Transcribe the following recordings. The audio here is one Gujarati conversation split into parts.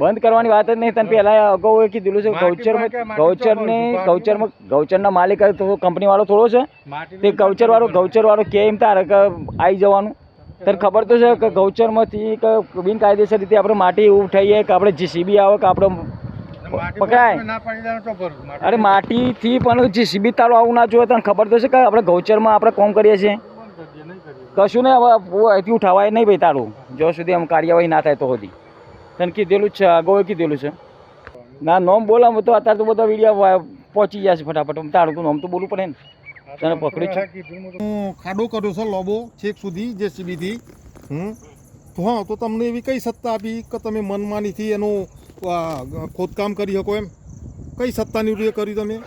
બંધ કરવાની વાત જ નહીં તને પહેલા અગાઉ એ કીધેલું છે ગૌચરમાં ગૌચરને ગૌચરમાં ગૌચરના માલિક કંપની વાળો થોડો છે. તે ગૌચર વાળો ગૌચર વાળો કે એમ તારે કે આવી જવાનું. તને ખબર તો છે કે ગૌચરમાંથી કે બિનકાયદેસર રીતે આપણે માટી ઉઠાઈએ કે આપણે જીસીબી આવે કે આપણે પકડાય. અરે માટીથી પણ જીસીબી તારો આવું ના જોઈએ તને ખબર તો છે કે આપણે ગૌચરમાં આપણે કોમ કરીએ છીએ બંધ કરી દે, નહીં કરીએ. કશું નહીં, હવે અહીંથી ઉઠાવાય નહીં ભાઈ તારું. જો સુધી આમ કાર્યવાહી ના થાય તો સુધી. તને કીધેલું જ છે અગાઉ કીધેલું છે. ના, નોમ બોલાવ તો અત્યારે તો બધા વિડીયા પહોંચી જશે ફટાફટ. તારું તો નોમ તો બોલવું પડે ને. તને પકડ્યું છે? હું ખાડો કર્યો છે લોબો, છેક સુધી, જેસીબીથી. હમ? તો હા, તો તમને એવી કઈ સત્તા આપી કે તમે મનમાનીથી એનું ખોદકામ કરી શકો એમ? કઈ સત્તાની રૂએ કરી તમે?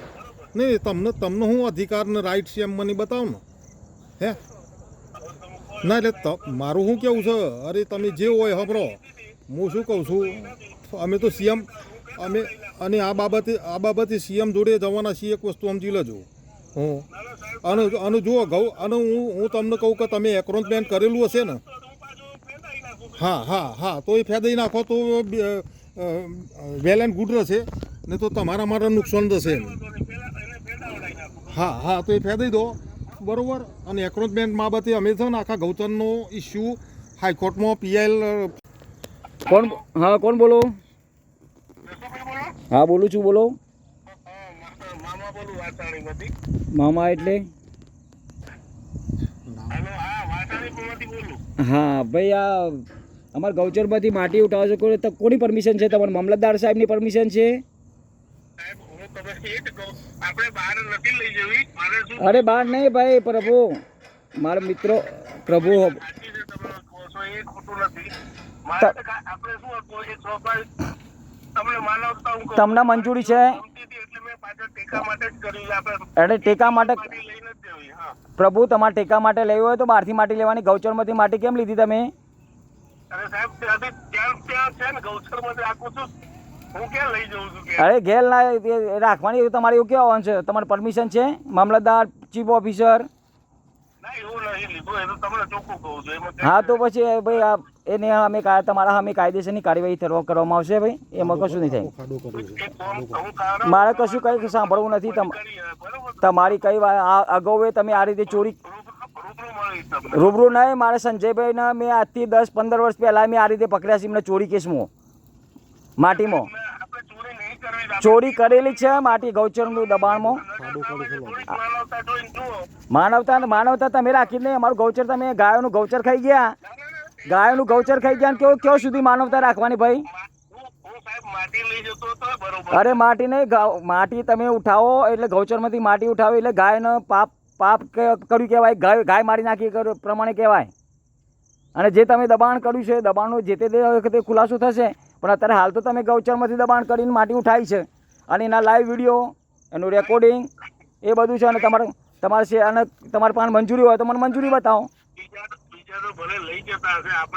નહીં, તમને તમને હું અધિકાર ને રાઈટ છે એમ મને બતાવો ને હે? ના, એટલે મારું શું કેવું છે? અરે, તમે જે હોય ખબરો હું શું કહું છું? અમે તો સીએમ, અમે, અને આ બાબતે આ બાબતે સીએમ જોડે જવાના છીએ, એક વસ્તુ સમજી લેજો. હું, અને અને જુઓ ઘઉં અને હું હું તમને કહું કે તમે એક્રોચમેન્ટ કરેલું હશે ને? હા હા હા તો એ ફેદાઈ નાખો, તો વેલ એન્ડ ગુડ રહેશે. ને તો તમારા માટે નુકસાન થશે હા હા તો એ ફેદાઈ દો. બરોબર અને એક્રોચમેન્ટ બાબતે અમે છે ને આખા ગૌતમનો ઇસ્યુ હાઈકોર્ટમાં પીઆઈએલ કોણ હા કોણ બોલો? હા બોલું છું બોલો. મામા એટલે? હા ભાઈ આ અમારા ગૌચરમાંથી માટી ઉઠાવો છો કોઈ તો કોની પરમિશન છે? તમારા મામલતદાર સાહેબની પરમિશન છે? અરે બહાર નહીં ભાઈ પ્રભુ. મારા મિત્રો પ્રભુ તમને મંજૂરી છે? એટલે ટેકા માટે પ્રભુ તમારે ટેકા માટે લેવી હોય તો બહારથી માટી લેવાની. ગૌચરમાંથી માટી કેમ લીધી તમે? અરે સાહેબ ત્યાંથી ત્યાં ત્યાં છે ને ગૌચરમાંથી. આખું છું હું ક્યાં લઈ જઉં છું કે? અરે ઘેર ના રાખવાની તમારે એવું કેવા છે. તમારે પરમિશન છે? મામલતદાર ચીફ ઓફિસર ના એવું નહીં લીધું એ તો તમને ચોખ્ખું કહું છું. એમાં હા તો પછી ભાઈ આ એને અમે તમારા અમે કાયદેસરની કાર્યવાહી કરવામાં આવશે ભાઈ? એમાં કશું નહીં થાય. મારે કશું કંઈ સાંભળવું નથી. તમ તમારી કઈ અગાઉ તમે આ રીતે ચોરી રૂબરૂ નહીં મારે સંજયભાઈને મેં આજથી દસ પંદર વર્ષ પહેલાં મેં આ રીતે પકડ્યા છે એમને ચોરી કેસમાં. માટીમાં ને આપણે ચોરી નહીં કરવી આપણે ચોરી કરેલી છે, માટી ગૌચરનું દબાણમાં. માનવતા માનવતા તમે રાખી નહીં, અમારું ગૌચર તમે ગાયોનું ગૌચર ખાઈ ગયા. ગાયોનું ગૌચર ખાઈ ગયા કેવું કેવું સુધી માનવતા રાખવાની ભાઈ? અરે માટી નહીં માટી તમે ઉઠાવો, એટલે ગૌચરમાંથી માટી ઉઠાવો, એટલે ગાયનો પાપ પાપ કર્યું કહેવાય, ગાય ગાય મારી નાખી પ્રમાણે કહેવાય. અને જે તમે દબાણ કર્યું છે, દબાણનું જે તે વખતે ખુલાસો થશે. પણ અત્યારે હાલ તો તમે ગૌચરમાંથી દબાણ કરીને માટી ઉઠાવી છે. અને એના લાઈવ વીડિયો એનું રેકોર્ડિંગ એ બધું છે અને તમારે તમારે છે અને તમારી પાસે મંજૂરી હોય તો મને મંજૂરી બતાવો.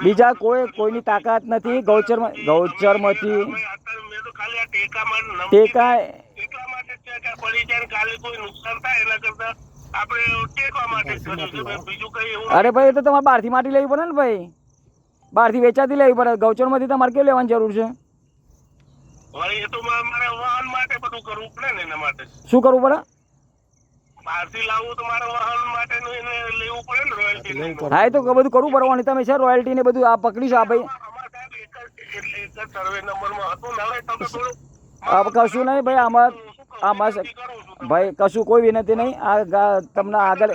બીજા કોઈ કોઈની તાકાત નથી ગૌચરમાં ગૌચરમાંથી. ટેકા અરે ભાઈ તો તમારે બહારથી માટી લેવી પડે ને ભાઈ. બહારથી વેચાતી લેવી પડે. ગૌચરમાંથી તમારે કેવું લેવાની જરૂર છે? વળી એ તો મા- મારે વાહન માટે બધું કરવું પડે ને એના માટે. શું કરવું પડે? તો મારે વાહન માટેનું એને લેવું પડે ને રોયલ્ટી હા એ તો બધું કરવું પડવાનું. તમે છે રોયલ્ટી ને બધું આ પકડી છે આ ભાઈ? કશું નહીં ભાઈ આમાં આમાં ભાઈ કશું કોઈ વિનંતી નહીં. આ તમને આગળ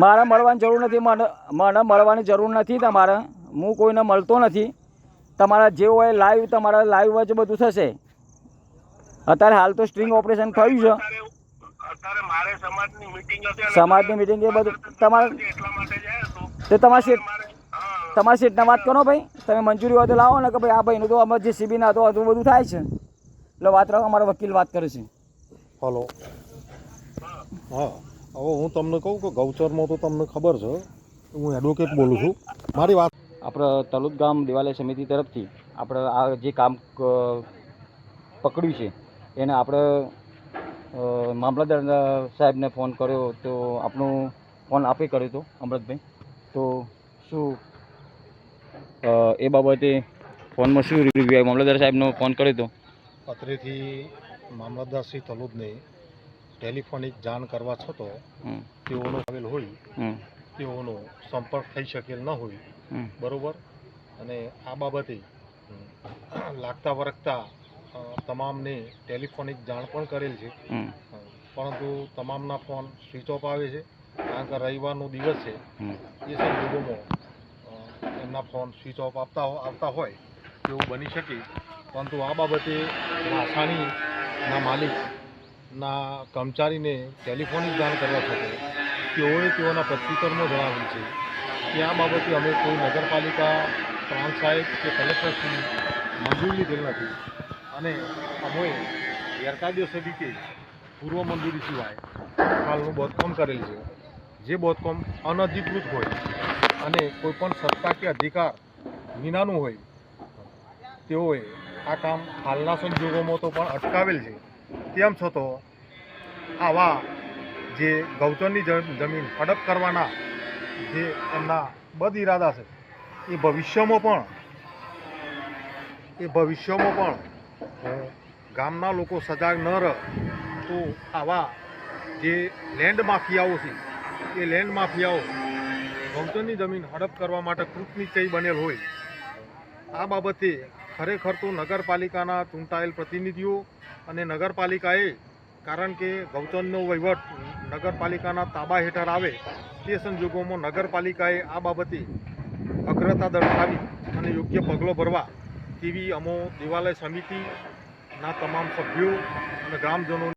મારે મળવાની જરૂર નથી મને મને મળવાની જરૂર નથી તમારે. હું કોઈને મળતો નથી. તમારા જે હોય લાઈવ તમારા લાઈવ જ બધું થશે. અત્યારે હાલ તો સ્ટ્રિંગ ઓપરેશન થયું છે. અત્યારે અત્યારે મારે સમાજની મીટિંગ એ બધું તમારે તો તમારા સીટ તમારા સીટના વાત કરો ભાઈ. તમે મંજૂરી હોય તો લાવો ને કે ભાઈ આ ભાઈનું તો અમારે જે સીબીના તો હતું બધું થાય છે. એટલે વાત રાખો અમારો વકીલ વાત કરે છે. હલો. હા. હવે હું તમને કહું કે ગૌચરમાં તો તમને ખબર છે હું એડવોકેટ બોલું છું. મારી વાત આપણે તલુદ ગામ દેવાલય સમિતિ તરફથી આપણે આ જે કામ પકડ્યું છે એને આપણે મામલતદાર સાહેબને ફોન કર્યો તો આપણો ફોન આપે કર્યો હતો અમૃતભાઈ તો શું એ બાબતે ફોનમાં શું રિવ્યુ મામલતદાર સાહેબનો ફોન કર્યો હતો. અત્રેથી મામલતદાર શ્રી તલોદને ટેલિફોનિક જાણ કરવા છતો તેઓનો આવેલ હોય તેઓનો સંપર્ક થઈ શકેલ ન હોય બરોબર? અને આ બાબતે લાગતા વરગતા તમામને ટેલિફોનિક જાણ પણ કરેલ છે. પરંતુ તમામના ફોન સ્વિચ ઓફ આવે છે. કારણ કે રવિવારનો દિવસ છે. એ સંજોગોમાં એમના ફોન સ્વિચ ઓફ આપતા આવતા હોય તેવું બની શકે. પરંતુ આ બાબતે આસાનીના માલિકના કર્મચારીને ટેલિફોનિક જાણ કરવા છતાં તેઓએ તેઓના પ્રત્યુત્તરમાં જણાવ્યું છે. કે આ બાબતે અમે કોઈ નગરપાલિકા, પ્રાંત સાહેબ કે કલેક્ટરશ્રી મંજૂરી લીધેલ નથી. અને અમે ગેરકાયદેસર રીતે પૂર્વ મંજૂરી સિવાય હાલનું બોધકામ કરેલ છે. જે બોધકામ અનધિકૃત હોય અને કોઈપણ સત્તા કે અધિકાર વિનાનું હોય, તેઓએ આ કામ હાલના સંજોગોમાં તો પણ અટકાવેલ છે. તેમ છતાં આવા જે ગૌચરની જમીન હડપ કરવાના જે એમના બદ ઇરાદા છે, એ ભવિષ્યમાં પણ, એ ભવિષ્યમાં પણ ગામના લોકો સજાગ ન રહે, તો આવા જે લેન્ડ માફિયાઓ છે, એ લેન્ડ માફિયાઓ ગૌચરની જમીન હડપ કરવા માટે કૃતનિશ્ચય બનેલ હોય. આ બાબતે ખરેખર તો નગરપાલિકાના ચૂંટાયેલ પ્રતિનિધિઓ અને નગરપાલિકાએ, કારણ કે ગૌતમનો વહીવટ નગરપાલિકાના તાબા હેઠળ આવે, તે સંજોગોમાં નગરપાલિકાએ આ બાબતે અગ્રતા દર્શાવી અને યોગ્ય પગલો ભરવા, તેવી અમો દેવાલય સમિતિના તમામ સભ્યો અને ગ્રામજનોને